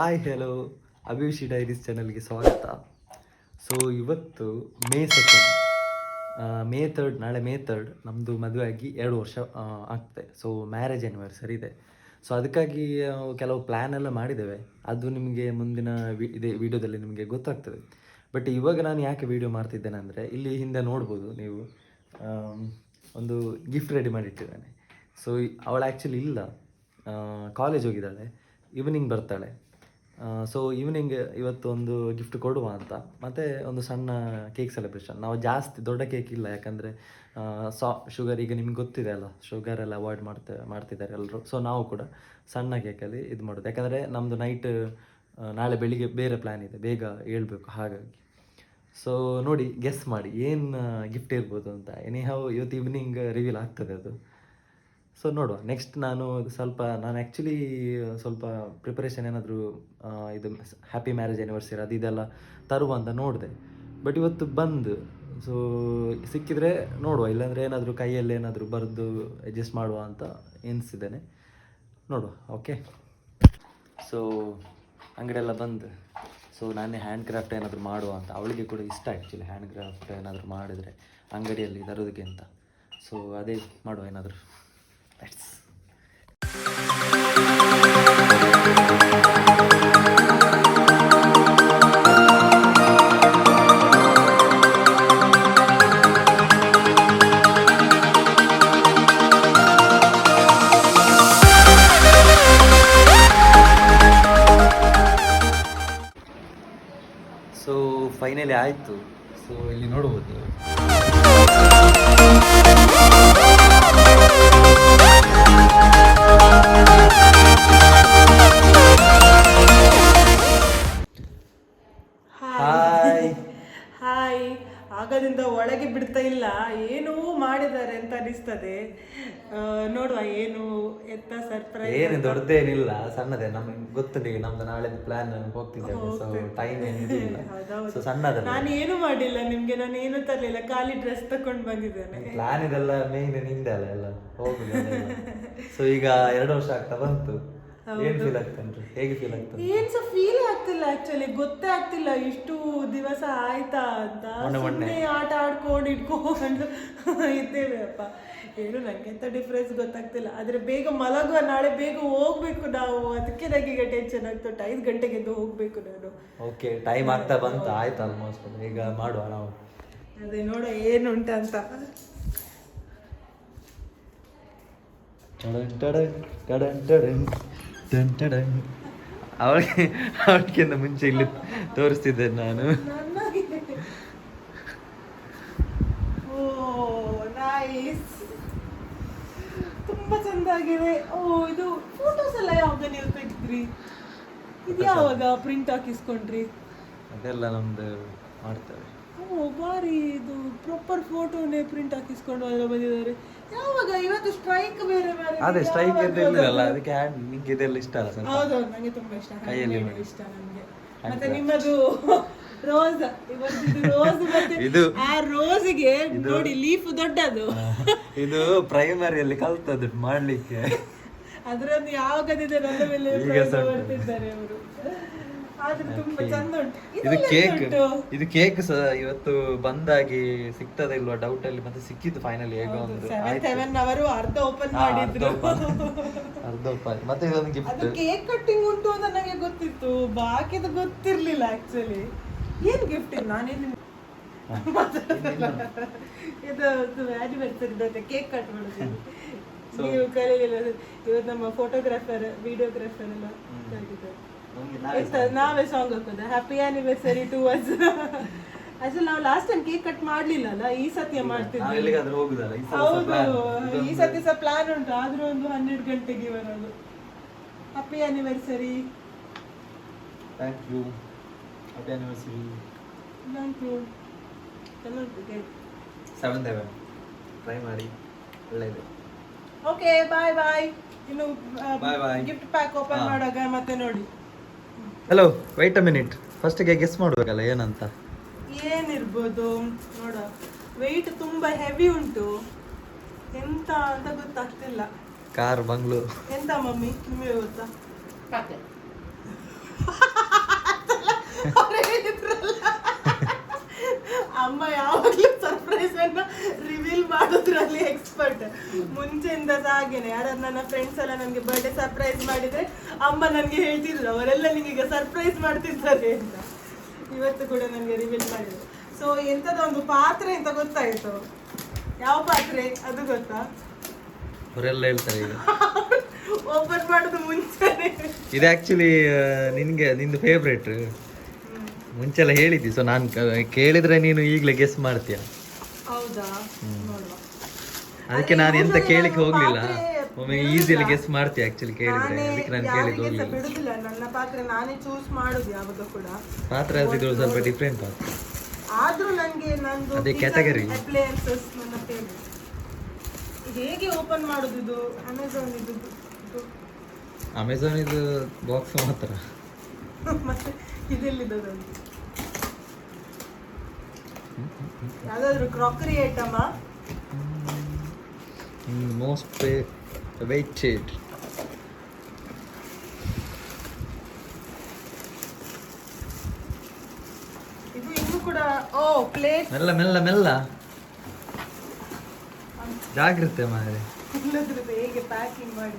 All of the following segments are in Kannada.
ಹಾಯ್ ಹೆಲೋ ಅಭಿಷಿ ಡೈರೀಸ್ ಚಾನಲ್ಗೆ ಸ್ವಾಗತ. ಸೊ ಇವತ್ತು ಮೇ ಸೆಕೆಂಡ್ ಮೇ ತರ್ಡ್ ನಾಳೆ ಮೇ ತರ್ಡ್ ನಮ್ಮದು ಮದುವೆ ಆಗಿ ಎರಡು ವರ್ಷ ಆಗ್ತದೆ. ಸೊ ಮ್ಯಾರೇಜ್ ಆ್ಯನಿವರ್ಸರಿ ಇದೆ. ಸೊ ಅದಕ್ಕಾಗಿ ಕೆಲವು ಪ್ಲ್ಯಾನ್ ಎಲ್ಲ ಮಾಡಿದ್ದೇವೆ. ಅದು ನಿಮಗೆ ಮುಂದಿನ ವಿ, ಇದೇ ವಿಡಿಯೋದಲ್ಲಿ ನಿಮಗೆ ಗೊತ್ತಾಗ್ತದೆ. ಬಟ್ ಇವಾಗ ನಾನು ಯಾಕೆ ವಿಡಿಯೋ ಮಾಡ್ತಿದ್ದೇನೆ ಅಂದರೆ, ಇಲ್ಲಿ ಹಿಂದೆ ನೋಡ್ಬೋದು ನೀವು ಒಂದು ಗಿಫ್ಟ್ ರೆಡಿ ಮಾಡಿಟ್ಟಿದ್ದಾನೆ. ಸೊ ಅವಳು ಆ್ಯಕ್ಚುಲಿ ಇಲ್ಲ. ಕಾಲೇಜ್ ಹೋಗಿದ್ದಾಳೆ. ಈವ್ನಿಂಗ್ ಬರ್ತಾಳೆ. ಸೊ ಈವ್ನಿಂಗ್ ಇವತ್ತು ಒಂದು ಗಿಫ್ಟ್ ಕೊಡುವ ಅಂತ. ಮತ್ತು ಒಂದು ಸಣ್ಣ ಕೇಕ್ ಸೆಲೆಬ್ರೇಷನ್ ನಾವು ಜಾಸ್ತಿ ದೊಡ್ಡ ಕೇಕ್ ಇಲ್ಲ, ಯಾಕಂದರೆ ಸಾ ಶುಗರ್ ಈಗ ನಿಮ್ಗೆ ಗೊತ್ತಿದೆ ಅಲ್ಲ ಶುಗರ್ ಎಲ್ಲ ಅವಾಯ್ಡ್ ಮಾಡ್ತಾ, ಮಾಡ್ತಿದ್ದಾರೆ ಎಲ್ಲರೂ ಸೊ ನಾವು ಕೂಡ ಸಣ್ಣ ಕೇಕಲ್ಲಿ ಇದು ಮಾಡೋದು. ಯಾಕಂದರೆ ನಮ್ಮದು ನೈಟ್ ನಾಳೆ ಬೆಳಿಗ್ಗೆ ಬೇರೆ ಪ್ಲ್ಯಾನ್ ಇದೆ. ಬೇಗ ಹೇಳ್ಬೇಕು ಹಾಗಾಗಿ. ಸೊ ನೋಡಿ ಗೆಸ್ ಮಾಡಿ, ಏನು ಗಿಫ್ಟ್ ಇರ್ಬೋದು ಅಂತ. ಎನಿ ಹೌ ಇವತ್ತು ಈವ್ನಿಂಗ್ ರಿವೀಲ್ ಆಗ್ತದೆ ಅದು. ಸೊ ನೋಡುವ. ನೆಕ್ಸ್ಟ್ ನಾನು ಸ್ವಲ್ಪ, ನಾನು ಆ್ಯಕ್ಚುಲಿ ಸ್ವಲ್ಪ ಪ್ರಿಪರೇಷನ್ ಏನಾದರೂ ಇದು ಹ್ಯಾಪಿ ಮ್ಯಾರೇಜ್ ಆ್ಯನಿವರ್ಸರಿ ಅದು ಇದೆಲ್ಲ ತರುವ ಅಂತ ನೋಡಿದೆ. ಬಟ್ ಇವತ್ತು ಬಂದು ಸೊ ಸಿಕ್ಕಿದರೆ ನೋಡುವ. ಇಲ್ಲಾಂದರೆ ಏನಾದರೂ ಕೈಯಲ್ಲಿ ಏನಾದರೂ ಬರೆದು ಅಡ್ಜಸ್ಟ್ ಮಾಡುವ ಅಂತ ಎನಿಸಿದ್ದೇನೆ. ನೋಡುವ. ಓಕೆ ಸೊ ಅಂಗಡಿಯೆಲ್ಲ ಬಂದು ಸೊ ನಾನೇ ಹ್ಯಾಂಡ್ ಕ್ರಾಫ್ಟ್ ಏನಾದರೂ ಮಾಡುವ ಅಂತ. ಅವಳಿಗೆ ಕೂಡ ಇಷ್ಟ ಆ್ಯಕ್ಚುಲಿ ಹ್ಯಾಂಡ್ ಕ್ರಾಫ್ಟ್ ಏನಾದರೂ ಮಾಡಿದರೆ ಅಂಗಡಿಯಲ್ಲಿ ತರೋದಕ್ಕೆ ಅಂತ. ಸೊ ಅದೇ ಮಾಡುವ ಏನಾದರೂ. ಲೆಟ್ಸ್ ಸೊ ಫೈನಲಿ ಆಯಿತು. ಸೊ ಇಲ್ಲಿ ನೋಡ್ಬೋದು. ಏನೋ ಮಾಡಿದ್ದಾರೆ ಅಂತ ಅನಿಸ್ತದೆ. ನೋಡುವ ಏನು ಎತ್ತ ಸರ್ಪ್ರೈಸ್ ಏನು ದೊಡ್ಡದೇನಿಲ್ಲ ಸಣ್ಣದೇ. ನಮ್ಗೆ ಗೊತ್ತು ನಮ್ದು ನಾಳೆ ಪ್ಲಾನ್ ಹೋಗ್ತಿದ್ದೇವೆ ಸೊ ಟೈಮ್ ಏನಿಲ್ಲ ಸೊ ಸಣ್ಣದ ನಾನು ಏನು ಮಾಡಿಲ್ಲ ನಿಮ್ಗೆ ನಾನು ಏನು ತರಲಿಲ್ಲ ಖಾಲಿ ಡ್ರೆಸ್ ತಕೊಂಡು ಬಂದಿದ್ದೇನೆ. ಪ್ಲಾನ್ ಇದೆಲ್ಲ ಮೇನ್ ನಿಂದೆ ಅಲ್ಲ ಎಲ್ಲ ಹೋಗುದು ಸೊ ಈಗ ಎರಡು ವರ್ಷ ಆಗ್ತಾ ಬಂತು. ಏನ್ ಫೀಲ್ ಆಗ್ತನ್ರಿ ಹೇಗೆ ಫೀಲ್ ಆಗ್ತದೆ ಫೀಲ್ ಆಗ್ತಿಲ್ಲ ಆಕ್ಚುಲಿ ಗೊತ್ತೇ ಆಗ್ತಿಲ್ಲ ಇಷ್ಟು ದಿವಸ ಆಯ್ತಾ ಅಂತ. ಸುಮ್ಮನೆ ಆಟ ಆಡ್ಕೊಂಡು ಇಟ್ಕೊಂಡು ಇದ್ದೇವೆ ಅಪ್ಪ. ಏನು ನಂಗೆ ಎಂತ ಡಿಫ್ರೆನ್ಸ್ ಗೊತ್ತಾಗ್ತಿಲ್ಲ. ಆದ್ರೆ ಬೇಗ ಮಲಗುವ ನಾಳೆ ಬೇಗ ಹೋಗ್ಬೇಕು ನಾವು. ಅದಕ್ಕೆ ನನಗೆ ಈಗ ಟೆನ್ಷನ್ ಆಗ್ತುಂಟು ಐದು ಗಂಟೆಗೆ ಎದ್ದು ಹೋಗ್ಬೇಕು ನಾನು. ಓಕೆ ಟೈಮ್ ಆಗ್ತಾ ಬಂತು. ಆಯ್ತು ಆಲ್ಮೋಸ್ಟ್ ಈಗ ಮಾಡುವ ನಾವು. ಅದೇ ನೋಡ ಏನು ಅಂತ. ಟಡನ್ ಟಡನ್ ಟಡನ್ ಟಡನ್ ಟಡನ್. ಅವಳಿಗೆ ಅವಳಿಗಿಂತ ಮುಂಚೆ ಇಲ್ಲಿ ತೋರಿಸ್ತಿದ್ದೆ ನಾನು. ತುಂಬಾ ಚೆಂದಾಗಿದೆ. ಓ ಇದು ಫೋಟೋಸ್ ಎಲ್ಲ ಯಾವಾಗ ನೀವು ತೆಗೆದ್ರಿ? ಇದು ಯಾವಾಗ ಪ್ರಿಂಟ್ ಹಾಕಿಸ್ಕೊಂಡ್ರಿ? ಅದೆಲ್ಲ ನಮ್ದು ಮಾಡ್ತಾರೆ ಓ ಬಾರಿ ಇದು ಪ್ರಾಪರ್ ಫೋಟೋನೇ ಪ್ರಿಂಟ್ ಹಾಕಿಸ್ಕೊಂಡು ಬಂದಿದ್ದಾರೆ. ಇವತ್ತು ಸ್ಟ್ರೈಕ್ ಬೇರೆ ಬೇರೆ ಅದೇ ಸ್ಟ್ರೈಕ್ ಇರಲಿಲ್ಲ ಅದಕ್ಕೆ ಹ್ಯಾಂಡ್ ನಿಂಗೆ ಇದೆಲ್ಲ ಇಷ್ಟ ಅಲ್ಲ ಸ್ವಲ್ಪ. ಹೌದು ನಂಗೆ ತುಂಬಾ ಇಷ್ಟ. ಕೈಯಲ್ಲಿ ಮಾಡಿ. ಇಷ್ಟ ನನಗೆ. ಮತ್ತೆ ನಿಮ್ಮದು ರೋಸ್ ಇವತ್ತು ರೋಸ್ ಮತ್ತೆ ಇದು ಆ ರೋಸ್ಗೆ ನೋಡಿ ಲೀಫ್ ದೊಡ್ಡದು. ಇದು ಪ್ರೈಮರಿಯಲ್ಲಿ ಕಲ್ತದ್ದು ಮಾಡ್ಲಿಕ್ಕೆ. ಅದ್ರದ್ದು ಯಾವಾಗದಿದೆ ನನ್ನ ಮೇಲೆ ಈಗ ಪ್ರಯೋಗ ಮಾಡ್ತಿದ್ದಾರೆ ಅವರು ಇದು ಕೇಕ್? ಇದು ಕೇಕ್ ಸಹ ಇವತ್ತು ಬಂದಾಗಿ ಸಿಗ್ತದ ಇಲ್ವಾ? ಡೌಟ್ ಅಲ್ಲಿ ಮತ್ತೆ ಸಿಕ್ಕಿತ್ತು ಫೈನಲ್ ಹೇಗೋ ಒಂದು. ಅರ್ಧ ಓಪನ್ ಅರ್ಧ ಮಾಡಿದ್ರು. ಅರ್ಧ ಉಪಾಯ ಮತ್ತೆ ಇದೊಂದು ಗಿಫ್ಟ್ ಕೇಕ್ ಕಟ್ಟಿಂಗ್ ಉಂಟು ಅಂತ ನನಗೆ ಗೊತ್ತಿತ್ತು. ಬಾಕಿದು ಗೊತ್ತಿರ್ಲಿಲ್ಲ ಆಕ್ಚುಲಿ ಏನ್ ಗಿಫ್ಟ್ ನಾನೇನು ಇದು ಆನಿವರ್ಸರಿ ಬರುತ್ತೆ ಕೇಕ್ ಕಟ್ ಮಾಡೋದು. ನೀವು ಕರೀಲಿಲ್ಲ. ಇವತ್ತು ನಮ್ಮ ಫೋಟೋಗ್ರಾಫರ್ ವಿಡಿಯೋಗ್ರಾಫರ್ ಎಲ್ಲ ನಾವೇ ಸಾಂಗ್ ಹಾಕೋದು ಹ್ಯಾಪಿ ಆನಿವರ್ಸರಿ ಟು ಅಸ್ ಅಸಲ್ ನಾವು ಲಾಸ್ಟ್ ಟೈಮ್ ಕೇಕ್ ಕಟ್ ಮಾಡ್ಲಿಲ್ಲ ಅಲ್ಲ ಈ ಸತ್ಯ ಮಾಡ್ತಿದ್ವಿ ಹೌದು. ಈ ಸತಿ ಸಹ ಪ್ಲಾನ್ ಉಂಟು. ಆದ್ರೂ ಒಂದು ಹನ್ನೆರಡು ಗಂಟೆಗೆ ಬರೋದು. Happy anniversary thank you happy anniversary thank you seven seven try ಮಾಡಿ. ಒಳ್ಳೆಯದು ಓಕೆ ಬಾಯ್ ಬಾಯ್ ಇನ್ನು bye bye gift pack open ಮಾಡುವಾಗ ಮತ್ತೆ ನೋಡಿ. ಹಲೋ ವೈಟ್ ಅ ಮಿನಿಟ್ ಫಸ್ಟಿಗೆ ಗೆಸ್ ಮಾಡಬೇಕಲ್ಲ ಏನಂತ? ಏನಿರ್ಬೋದು ನೋಡ. ವೆಯ್ಟ್ ತುಂಬಾ ಹೆವಿ ಉಂಟು. ಎಂತ ಅಂತ ಗೊತ್ತಾಗ್ತಿಲ್ಲ. ಕಾರ್ ಬಂಗ್ಲು. ಎಂತ ಮಮ್ಮಿ? ನಿಮಗೆ ಗೊತ್ತಾ? ಅವ್ರು ಹೇಳಿದ್ರಲ್ಲ. ಅಮ್ಮ ಯಾವಾಗ್ಲೂ ಅನ್ನ ರಿವೀಲ್ ಮಾಡೋದ್ರಲ್ಲಿ ಎಕ್ಸ್ಪರ್ಟ್ ಮುಂಚೆಯಿಂದ ಸಹ ಹಾಗೇನೆ. ಯಾರಾದ್ರು ನನ್ನ ಫ್ರೆಂಡ್ಸ್ ಎಲ್ಲ ನನಗೆ ಬರ್ಡೇ ಸರ್ಪ್ರೈಸ್ ಮಾಡಿದ್ರೆ ಅಮ್ಮ ನನಗೆ ಹೇಳ್ತಿದ್ರು. ಅವರೆಲ್ಲ ನಿಂಗೆ ಸರ್ಪ್ರೈಸ್ ಮಾಡ್ತಿದ್ದಾರೆ ಅಂತ. ಇವತ್ತು ಕೂಡ ನನಗೆ ರಿವೀಲ್ ಮಾಡಿದ್ರು. ಸೊ ಎಂಥದೊಂದು ಪಾತ್ರೆ ಅಂತ ಗೊತ್ತಾಯ್ತು? ಯಾವ ಪಾತ್ರೆ? ಅದು ಗೊತ್ತಾ? ಅವರೆಲ್ಲ ಹೇಳ್ತಾರೆ ಈಗ. ಓಪನ್ ಮಾಡೋದು ಮುಂಚೆ ಇದು ಆ್ಯಕ್ಚುಲಿ ನಿನಗೆ ನಿಂದು ಫೇವ್ರೇಟ್ ಮುಂಚೆಲ್ಲ ಹೇಳಿದ್ದಿ ಸೊ ನಾನು ಕೇಳಿದ್ರೆ ನೀನು ಈಗಲೇ ಗೆಸ್ ಮಾಡ್ತೀಯ. ಹೌದಾ? ನೋಡುವ. ಅದಕ್ಕೆ ನಾನು ಎಂತ ಕೇಳಿಕ್ಕೆ ಹೋಗ್ಲಿಲ್ಲ. ಒಮ್ಮೆ ಈಸಿಯಲ್ಲಿ ಗೆಸ್ ಮಾಡ್ತೀಯ ಆಕ್ಚುಲಿ ಕೇಳಿದ್ರೆ. ಅದಕ್ಕೆ ನಾನು ಕೇಳಿದ್ದು ಹೋಗ್ಲಿಲ್ಲ. ಬಿಡುದಿಲ್ಲ. ನನ್ನ ಪಾತ್ರೆ ನಾನೇ ಚೂಸ್ ಮಾಡುದು ಯಾವಾಗ ಕೂಡ. ಪಾತ್ರ ಅದು ಸ್ವಲ್ಪ ಡಿಫ್ರೆಂಟ್ ಪಾತ್ರ. ಆದ್ರೂ ನನಗೆ ನಂದು ಅದೇ ಕ್ಯಾಟಗರಿ ಅಪ್ಲಯನ್ಸಸ್ ನನ್ನ ಫೇವ್ರೆಟ್ ಹೇಗೆ ಓಪನ್ ಮಾಡೋದು ಇದು? ಅಮೆಝಾನ್ ಇದು ಇದು. ಅಮೆಝಾನ್ ಇದು ಬಾಕ್ಸ್ ಮಾತ್ರ. ಮತ್ತೆ ಇದೆಲ್ಲಿದ್ದು ಯಾವ್ದಾದ್ರು ಕ್ರಾಕರಿ ಐಟಮ್ ಮೋಸ್ಟ್ ವೆಯ್ಟೆಡ್ ಇದು ಇನ್ನು ಕೂಡ ಓ ಪ್ಲೇಟ್ ಮೆಲ್ಲ ಮೆಲ್ಲ ಮೆಲ್ಲ. ಜಾಗ್ರತೆ ಮಾರೆ ಇಲ್ಲದ್ರದ್ದು ಹೇಗೆ ಪ್ಯಾಕಿಂಗ್ ಮಾಡಿ?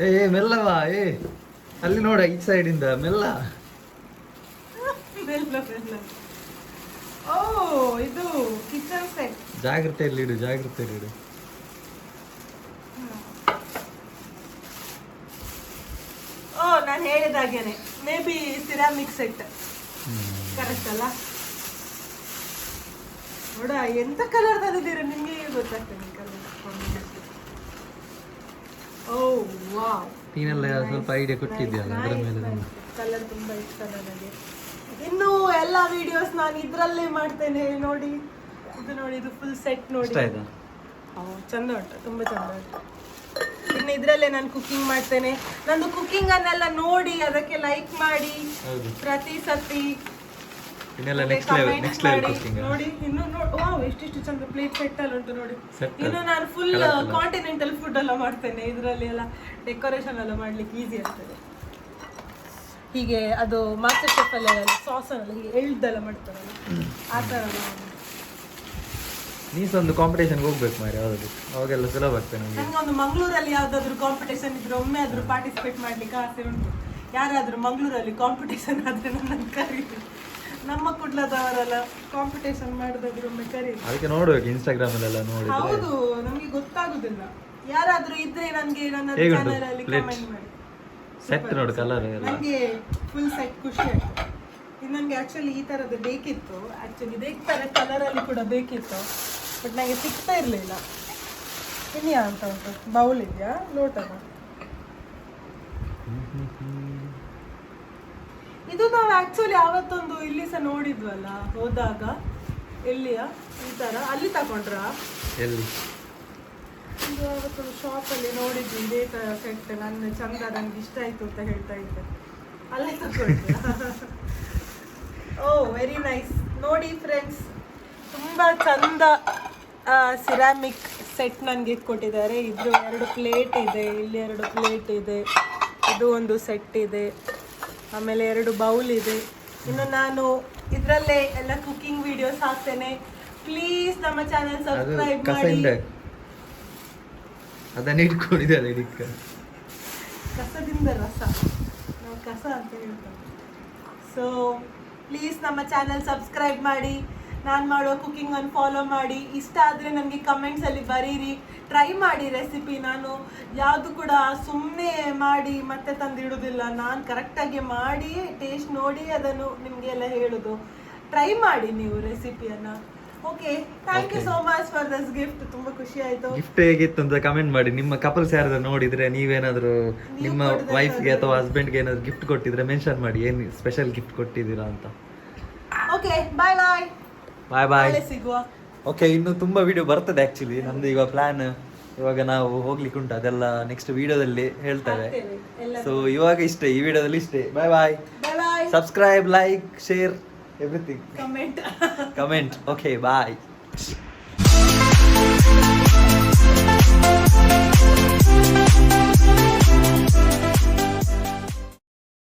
ಏ ಏ ಮೆಲ್ಲವಾ ಏ. ಅಲ್ಲಿ ನೋಡ ಈ ಸೈಡ್ ಇಂದ ಮೆಲ್ಲ. ಬೆಲ್ಲ ಬೆಲ್ಲ ಓ ಇದು ಕಿಚನ್ ಸೆಟ್. ಜಾಗ್ರತೆಯಲ್ಲಿ ಇಡು ಜಾಗ್ರತೆಯಲ್ಲಿ ಇಡು. ಓ ನಾನು ಹೇಳಿದಾಗೇನೆ may be ceramic set correct ಅಲ್ಲ? ನೋಡ ಎಂತ ಕಲರ್ ತಂದಿದ್ದೀರ ನಿಮಗೆ ಗೊತ್ತಾಗ್ತದೆ ಓ ವಾವ್. ನೀನೆಲ್ಲ ಸ್ವಲ್ಪ ಐಡಿಯಾ ಕೊಟ್ಟಿದ್ಯಲ್ಲ ಅದರ ಮೇಲೆ ಕಲರ್ ತುಂಬಾ ಇಷ್ಟ ನನಗೆ. ಇನ್ನು ಎಲ್ಲ ವಿಡಿಯೋಸ್ ನಾನು ಇದ್ರಲ್ಲೇ ಮಾಡ್ತೇನೆ ನೋಡಿ. ಇದು ನೋಡಿ ಇದು ಫುಲ್ ಸೆಟ್ ನೋಡಿ. ಚಂದ ಉಂಟು ತುಂಬಾ ಚಂದ ಉಂಟು. ಇನ್ನು ಇದರಲ್ಲೇ ನಾನು ಕುಕಿಂಗ್ ಮಾಡ್ತೇನೆ. ನಂದು ಕುಕಿಂಗ್ ಅನ್ನೆಲ್ಲ ನೋಡಿ ಅದಕ್ಕೆ ಲೈಕ್ ಮಾಡಿ ಪ್ರತಿ ಸತಿ. ನೋಡಿ ಇನ್ನು ಎಷ್ಟಿಷ್ಟು ಚಂದ ಪ್ಲೇಟ್ ಸೆಟ್ ಅಲ್ಲಿ ಉಂಟು ನೋಡಿ. ಇನ್ನು ನಾನು ಫುಲ್. ಕಾಂಟಿನೆಂಟಲ್ ಫುಡ್ ಎಲ್ಲ ಮಾಡ್ತೇನೆ ಇದರಲ್ಲಿ ಎಲ್ಲ ಡೆಕೋರೇಷನ್ ಎಲ್ಲ ಮಾಡ್ಲಿಕ್ಕೆ ಈಸಿ ಆಗ್ತದೆ. ಹೀಗೆ ಅದು ಮಾಸ್ಟರ್ ಶೆಫ್ ಅಲ್ಲ ಸಾಸ್ ಅಲ್ಲ ಹೀಗೆ ಎಳ್ದೆಲ್ಲ ಮಾಡ್ತಾರಲ್ಲ ಆ ಥರ ನೀ ಸಹ ಒಂದು ಕಾಂಪಿಟೇಷನ್ಗೆ ಹೋಗ್ಬೇಕು ಮಾರೆ ಯಾವ್ದು ಅವಾಗೆಲ್ಲ ಸುಲಭ ಆಗ್ತದೆ ನಮಗೆ. ನನಗೆ ಒಂದು ಮಂಗಳೂರಲ್ಲಿ ಯಾವ್ದಾದ್ರು ಕಾಂಪಿಟೇಷನ್ ಇದ್ರೆ ಒಮ್ಮೆ ಆದ್ರೂ ಪಾರ್ಟಿಸಿಪೇಟ್ ಮಾಡ್ಲಿಕ್ಕೆ ಆಸೆ ಉಂಟು. ಯಾರಾದ್ರೂ ಮಂಗಳೂರಲ್ಲಿ ಕಾಂಪಿಟೇಷನ್ ಆದ್ರೆ ನನ್ನನ್ನು ಕರೀರಿ. ನಮ್ಮ ಕುಡ್ಲದವರೆಲ್ಲ ಕಾಂಪಿಟೇಷನ್ ಮಾಡಿದ್ರೆ ಒಮ್ಮೆ ಕರೀರಿ. ಅದಕ್ಕೆ ನೋಡ್ಬೇಕು ಇನ್ಸ್ಟಾಗ್ರಾಮಲ್ಲೆಲ್ಲ ನೋಡಿ ಹೌದು ನಮಗೆ ಗೊತ್ತಾಗುದಿಲ್ಲ. ಯಾರಾದ್ರೂ ಇದ್ರೆ ನನಗೆ ನನ್ನ ಹೇಗುಂಟು ಚಾನಲ್ ಅಲ್ಲಿ? ಕಮೆಂಟ್ ಮಾಡಿ. ಸೆಟ್ ನೋಡು ಕಲರ್ ಎಲ್ಲ. ನನಗೆ ಫುಲ್ ಸೆಟ್ ಖುಷಿ ಆಯ್ತು. ಇದು ನನಗೆ ಆ್ಯಕ್ಚುಲಿ ಈ ಥರದ್ದು ಬೇಕಿತ್ತು. ಆ್ಯಕ್ಚುಲಿ ಇದೇ ಥರ ಕಲರಲ್ಲಿ ಕೂಡ ಬೇಕಿತ್ತು. ಬಟ್ ನನಗೆ ಸಿಗ್ತಾ ಇರಲಿಲ್ಲ. ಇನ್ಯಾ ಅಂತ ಉಂಟು. ಬೌಲ್ ಇದೆಯಾ? ಲೋಟನ ಇದು ನಾವು ಆ್ಯಕ್ಚುಲಿ ಆವತ್ತೊಂದು ಇಲ್ಲಿ ಸಹ ನೋಡಿದ್ವಲ್ಲ ಹೋದಾಗ. ಎಲ್ಲಿಯ? ಈ ಥರ ಅಲ್ಲಿ ತಗೊಂಡ್ರಾ? ಎಲ್ಲಿ? ಇದು ಅವತ್ತೊಂದು ಶಾಪಲ್ಲಿ ನೋಡಿದ್ವಿ ಇದೇ ಥರ ಸೆಟ್ ನನ್ನ ಚಂದ ನನಗೆ ಇಷ್ಟ ಆಯ್ತು ಅಂತ ಹೇಳ್ತಾ ಇದ್ದೆ. ಅಲ್ಲೇ ತಗೊಂಡ್ರ ಓ ವೆರಿ ನೈಸ್ ನೋಡಿ ಫ್ರೆಂಡ್ಸ್ ತುಂಬ ಚಂದ ಸಿರಾಮಿಕ್ ಸೆಟ್ ನನಗೆ ಕೊಟ್ಟಿದ್ದಾರೆ. ಇದು ಎರಡು ಪ್ಲೇಟ್ ಇದೆ ಇಲ್ಲಿ ಎರಡು ಪ್ಲೇಟ್ ಇದೆ ಇದು ಒಂದು ಸೆಟ್ ಇದೆ ಆಮೇಲೆ ಎರಡು ಬೌಲ್ ಇದೆ. ಇನ್ನು ನಾನು ಇದರಲ್ಲೇ ಎಲ್ಲ ಕುಕಿಂಗ್ ವಿಡಿಯೋಸ್ ಹಾಕ್ತೇನೆ. ಪ್ಲೀಸ್ ನಮ್ಮ ಚಾನೆಲ್ ಸಬ್ಸ್ಕ್ರೈಬ್ ಮಾಡಿ. ಅದನ್ನ ಇಟ್ಕೊಂಡಿದ್ದಾರೆ ಇಡಿಕ್ಕ ಕಸದಿಂದ ರಸ. ನಾವು ಕಸ ಅಂತ ಹೇಳ್ತೇವೆ. ಸೊ ಪ್ಲೀಸ್ ನಮ್ಮ ಚಾನಲ್ ಸಬ್ಸ್ಕ್ರೈಬ್ ಮಾಡಿ. ನಾನು ಮಾಡೋ ಕುಕಿಂಗ್ ಅನ್ನು ಫಾಲೋ ಮಾಡಿ. ಇಷ್ಟ ಆದರೆ ನನಗೆ ಕಮೆಂಟ್ಸಲ್ಲಿ ಬರೀರಿ. ಟ್ರೈ ಮಾಡಿ ರೆಸಿಪಿ ನಾನು. ಯಾವುದು ಕೂಡ ಸುಮ್ಮನೆ ಮಾಡಿ ಮತ್ತೆ ತಂದಿಡೋದಿಲ್ಲ. ನಾನು ಕರೆಕ್ಟಾಗಿ ಮಾಡಿ ಟೇಸ್ಟ್ ನೋಡಿ ಅದನ್ನು ನಿಮಗೆಲ್ಲ ಹೇಳೋದು. ಟ್ರೈ ಮಾಡಿ ನೀವು ರೆಸಿಪಿಯನ್ನು okay thank you so much for this gift ತುಂಬಾ ಖುಷಿ ಆಯ್ತು. ಗಿಫ್ಟ್ ಹೇಗಿತ್ತು ಅಂತ ಕಮೆಂಟ್ ಮಾಡಿ. ನಿಮ್ಮ ಕಪಲ್ಸ್ ಯಾರಾದ್ರೂ ನೋಡಿದ್ರೆ ನೀವೇನಾದ್ರೂ ನಿಮ್ಮ ವೈಫ್ಗೆ ಅಥವಾ ಹಸ್ಬೆಂಡ್ಗೆ ಏನಾದ್ರು ಗಿಫ್ಟ್ ಕೊಟ್ಟಿದ್ರೆ ಮೆನ್ಷನ್ ಮಾಡಿ. ಏನು ಸ್ಪೆಷಲ್ ಗಿಫ್ಟ್ ಕೊಟ್ಟಿದ್ದೀರಾ ಅಂತ. ಓಕೆ ಬಾಯ್ ಬಾಯ್ ಬಾಯ್ ಬಾಯ್ ಸಿಗುವ. ಓಕೆ ಇನ್ನು ತುಂಬಾ ವಿಡಿಯೋ ಬರ್ತದೆ ಆಕ್ಚುಲಿ ನಮ್ದು ಇವಾಗ ಪ್ಲಾನ್ ಇವಾಗ ನಾವು ಹೋಗ್ಲಿಕ್ಕೆ ಉಂಟು. ಅದೆಲ್ಲ ನೆಕ್ಸ್ಟ್ ವಿಡಿಯೋದಲ್ಲಿ ಹೇಳ್ತೇವೆ. ಸೊ ಇವಾಗ ಇಷ್ಟೇ. ಈ ವಿಡಿಯೋದಲ್ಲಿ ಇಷ್ಟೇ. Bye bye subscribe like share everything comment comment okay bye